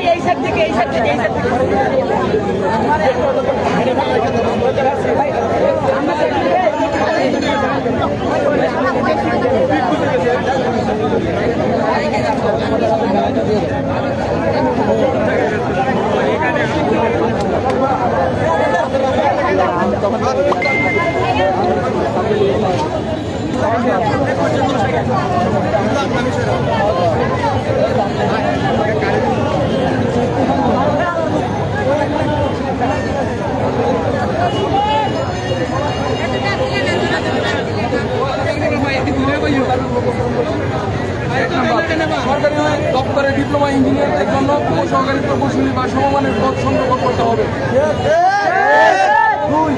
ভাই এই সাইড থেকে এই সাইড থেকে এই সাইড থেকে সরকারি দপ্তরে ডিপ্লোমা ইঞ্জিনিয়ারদের জন্য সরকারি প্রকৌশলী বা সমমানের পদ সংরক্ষণ করতে হবে। দুই,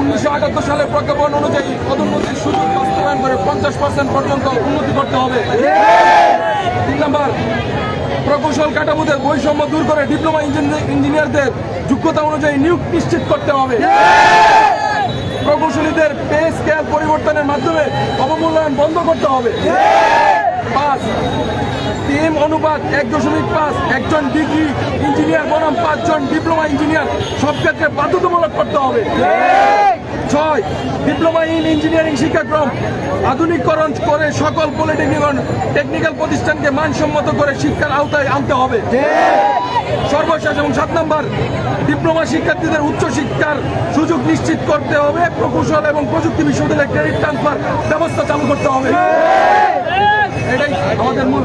উনিশশো আটাত্তর সালের প্রজ্ঞাপন অনুযায়ী পদোন্নতির সুযোগ বাস্তবায়ন করে পঞ্চাশ পার্সেন্ট পর্যন্ত উন্নতি করতে হবে। তিন নম্বর, প্রকৌশল কাঠামোদের বৈষম্য দূর করে ডিপ্লোমা ইঞ্জিনিয়ারদের যোগ্যতা অনুযায়ী নিয়োগ নিশ্চিত করতে হবে। প্রকৌশলীদের পে স্কেল পরিবর্তনের মাধ্যমে অবমূল্যায়ন বন্ধ করতে হবে। পাঁচ তিন অনুপাত এক দশমিক পাঁচ, একজন ডিগ্রি ইঞ্জিনিয়ার বনাম, পাঁচজন ডিপ্লোমা ইঞ্জিনিয়ার। সব ক্ষেত্রে বাধ্যতামূলক করতে হবে। ছয়, ডিপ্লোমা ইন ইঞ্জিনিয়ারিং শিক্ষাক্রম। আধুনিকরণ করে সকল পলিটেকনিক টেকনিক্যাল প্রতিষ্ঠানকে মানসম্মত করে শিক্ষার আওতায় আনতে হবে। সর্বশেষ এবং সাত নম্বর, ডিপ্লোমা শিক্ষার্থীদের উচ্চ শিক্ষার সুযোগ নিশ্চিত করতে হবে। প্রকৌশল এবং প্রযুক্তি বিশ্ববিদ্যালয়ে ক্রেডিট ট্রান্সফার ব্যবস্থা চালু করতে হবে। এটাই আমাদের মূল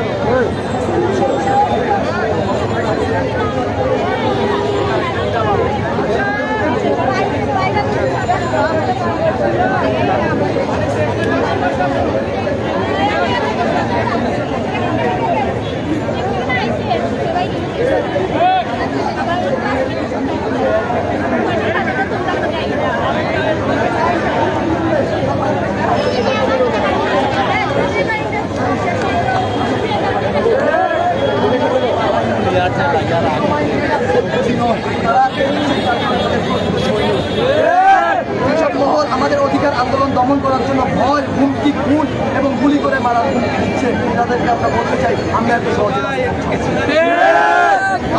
যেসব মহল আমাদের অধিকার আন্দোলন দমন করার জন্য ভয় হুমকি খুন এবং গুলি করে মারার হুমকি দিচ্ছে তাদেরকে আমরা বলতে চাই আমরা এত সহজে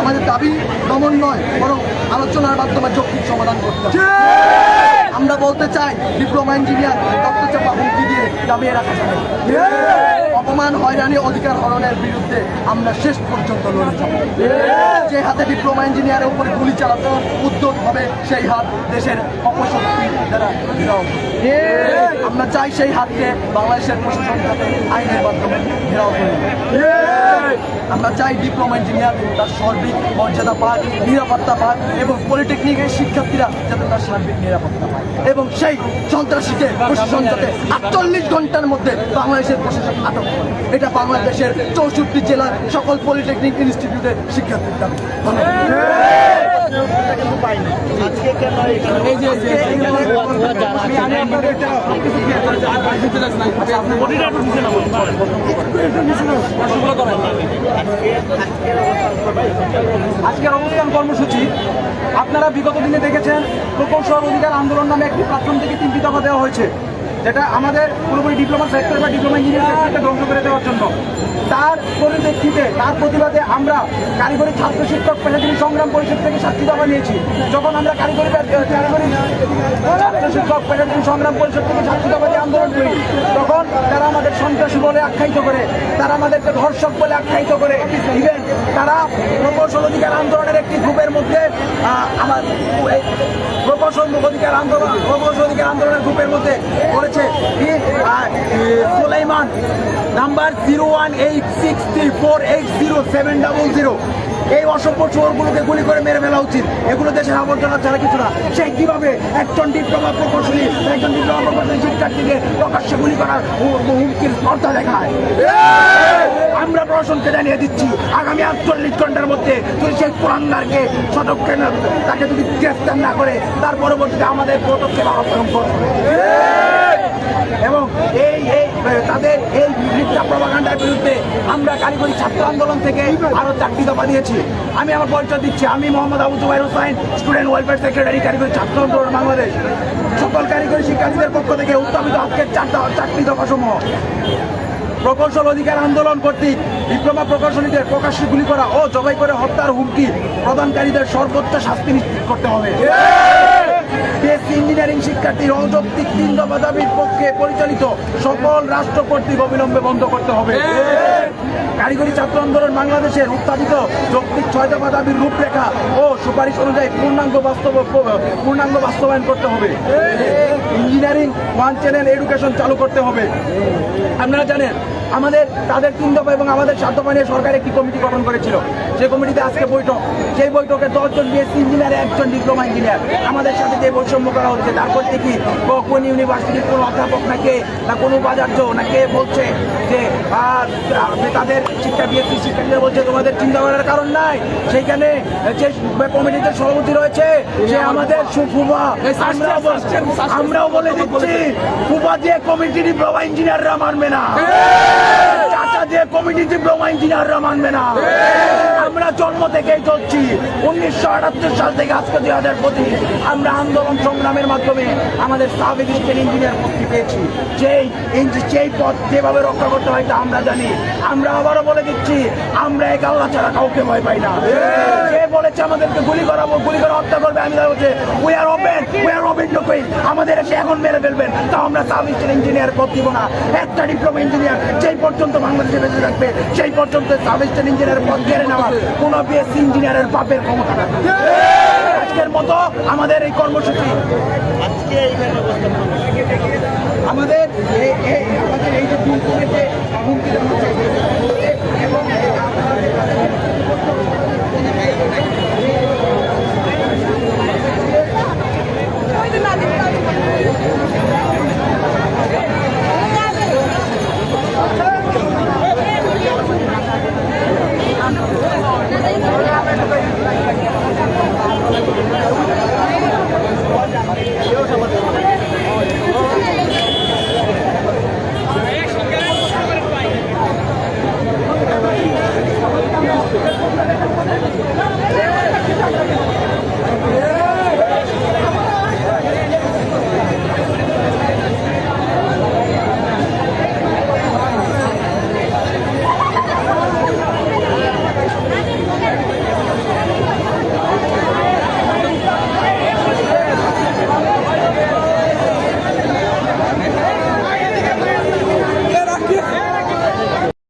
আমাদের দাবি দমন নয় বরং আলোচনার মাধ্যমে যৌক্তিক সমাধান করতে আমরা বলতে চাই ডিপ্লোমা ইঞ্জিনিয়ার রক্তচাপা চাপা হুমকি দিয়ে দাবিয়ে রাখা যাবে। অপমান, হয়রানি, অধিকার হরণের বিরুদ্ধে আমরা শেষ পর্যন্ত লড়ে যে হাতে ডিপ্লোমা ইঞ্জিনিয়ারের উপরে গুলি চালাতে উদ্যোগ হবে, সেই হাত দেশের অপশক্তি দ্বারা আমরা চাই সেই হাতকে বাংলাদেশের প্রশাসন আইনের মাধ্যমে ঘেরাও করে। আমরা চাই ডিপ্লোমা ইঞ্জিনিয়ার তার সার্বিক মর্যাদা পাক, নিরাপত্তা পাক এবং পলিটেকনিকের শিক্ষার্থীরা যাতে তার সার্বিক নিরাপত্তা পায়। এবং সেই সন্ত্রাসীকে প্রশাসন যাতে আটচল্লিশ ঘণ্টার মধ্যে বাংলাদেশের প্রশাসন আটক করে। এটা বাংলাদেশের চৌষট্টি জেলার সকল পলিটেকনিক ইনস্টিটিউটের শিক্ষার্থীর দাবি। এই আজকের অবস্থান কর্মসূচি আপনারা বিগত দিনে দেখেছেন প্রকৌশল অধিকার আন্দোলন নামে একটি প্ল্যাটফর্ম থেকে তিনটি দফা দেওয়া হয়েছে যেটা আমাদের পুরোপুরি ডিপ্লোমা সেক্টর বা ডিপ্লোমা ইঞ্জিনিয়ার সেক্টরকে ধ্বংস করে দেওয়ার জন্য। তার পরিপ্রেক্ষিতে, তার প্রতিবাদে আমরা কারিগরি ছাত্র শিক্ষক পেশাজীবী সংগ্রাম পরিষদ থেকে সাতটি দফা নিয়েছি। যখন আমরা কারিগরি কারিগরি ছাত্র শিক্ষক পেশাজীবী সংগ্রাম পরিষদ থেকে সাতটি দফা দিয়ে আন্দোলন করি, তখন তারা আমাদের সন্ত্রাসী বলে আখ্যায়িত করে, তারা আমাদেরকে ধর্ষক বলে আখ্যায়িত করে তারা প্রকৌশল অধিকার আন্দোলনের একটি গ্রুপের মধ্যে আমার প্রকৌশল অধিকার আন্দোলন, প্রকৌশল অধিকার আন্দোলনের গ্রুপের মধ্যে করেছে Sulaiman, number zero one eight six three four eight zero seven double zero. এই অসভ্য চোরগুলোকে গুলি করে মেরে ফেলা উচিত। এগুলো দেশের আবর্জনা ছাড়া কিছু না। সে কীভাবে একজন ডিপ্লোমা প্রকৌশলী, একজন ডিপ্লোমা প্রকৌশলী শিক্ষার্থীকে প্রকাশ্যে গুলি করার হুমকির স্পর্ধা দেখায়? আমরা প্রশাসনকে জানিয়ে দিচ্ছি আটচল্লিশ ঘণ্টার মধ্যে যদি সেই পুরান্দারকে সতর্কে না- তাকে যদি গ্রেফতার না করে, তার পরবর্তীতে আমাদের পদক্ষেপ আরও হবে। এবং এই এই, তাদের এই মিথ্যা প্রভাকাণ্ডার বিরুদ্ধে আমরা কারিগরি ছাত্র আন্দোলন থেকে আরও চারটি দফা দিয়েছি। আমি আমার পরিচয় দিচ্ছি। আমি Mohammad Abu Jubair Hossain student welfare secretary কারিগরি ছাত্র আন্দোলন বাংলাদেশ। সকল কারিগরি শিক্ষার্থীদের পক্ষ থেকে উত্থাপিত আজকের চারটা চারটি দফা সমূহ প্রকৌশল অধিকার আন্দোলন কর্তৃক ডিপ্লোমা প্রকৌশলীদের প্রকাশ্যে গুলি করা ও জবাই করে হত্যার হুমকি প্রদানকারীদের সর্বোচ্চ শাস্তি নিশ্চিত করতে হবে। ইঞ্জিনিয়ারিং শিক্ষার্থীর অযৌক্তিক তিন দফা দাবির পক্ষে পরিচালিত সকল রাষ্ট্র কর্তৃক অবিলম্বে বন্ধ করতে হবে। কারিগরি ছাত্র আন্দোলন বাংলাদেশের উত্পাদিত যৌক্তিক ছয় দফা দাবির রূপরেখা ও সুপারিশ অনুযায়ী পূর্ণাঙ্গ বাস্তব, পূর্ণাঙ্গ বাস্তবায়ন করতে হবে। ইঞ্জিনিয়ারিং ওয়ান চ্যানেল এডুকেশন চালু করতে হবে। আপনারা জানেন, আমাদের, তাদের তিন দফা এবং আমাদের সাত দফা নিয়ে সরকার একটি কমিটি গঠন করেছিল। সেই কমিটিতে আজকে বৈঠক। সেই বৈঠকে দশজন বিএসসি ইঞ্জিনিয়ার, একজন ডিপ্লোমা ইঞ্জিনিয়ার। আমাদের সাথে যে বৈষম্য করা হচ্ছে, তারপর দেখি কোন ইউনিভার্সিটির কোনো অধ্যাপক না কে না কোনো উপাচার্য না কে বলছে যে তাদের শিক্ষা বিএসসি শিক্ষার্থীরা বলছে তোমাদের চিন্তা করার কারণ নাই। সেইখানে যে কমিটিতে সভাপতি রয়েছে যে আমাদের সুফুবা আমরাও বলে দিচ্ছি ফুবা দিয়ে কমিটি ডিপ্লোমা ইঞ্জিনিয়াররা মানবে না। চাচা দিয়ে কমিটি ডিপ্লোমা ইঞ্জিনিয়াররা মানবে না। আমরা জন্ম থেকেই চলছি। উনিশশো আটাত্তর সাল থেকে আজকে দুই হাজার পঁচিশ আমরা আন্দোলন সংগ্রামের মাধ্যমে আমাদের সাব এডিস্টেন্ট ইঞ্জিনিয়ার পদটি পেয়েছি। যেই যেই পদ যেভাবে রক্ষা করতে হয় তা আমরা জানি। আমরা আবারও বলে দিচ্ছি, আমরা এক আল্লাহ ছাড়া কাউকে ভয় পাই না। যে বলেছে আমাদেরকে গুলি করাবো, গুলি করে হত্যা করবে, আমি বলছি we are open we are open to queen আমাদের এসে এখন মেরে ফেলবেন। তাও আমরা সাব ইঞ্জিনিয়ার পথ দিব না। একটা ডিপ্লোমা ইঞ্জিনিয়ার যেই পর্যন্ত বাংলাদেশে বেঁচে থাকবে, সেই পর্যন্ত সাব ইঞ্জিনিয়ার পথ কেড়ে নেওয়া কোন বিএসসি ইঞ্জিনিয়ারের পাপের ক্ষমতা আজকের মতো আমাদের এই কর্মসূচি। আমাদের আমাদের এই যে হুমকি হচ্ছে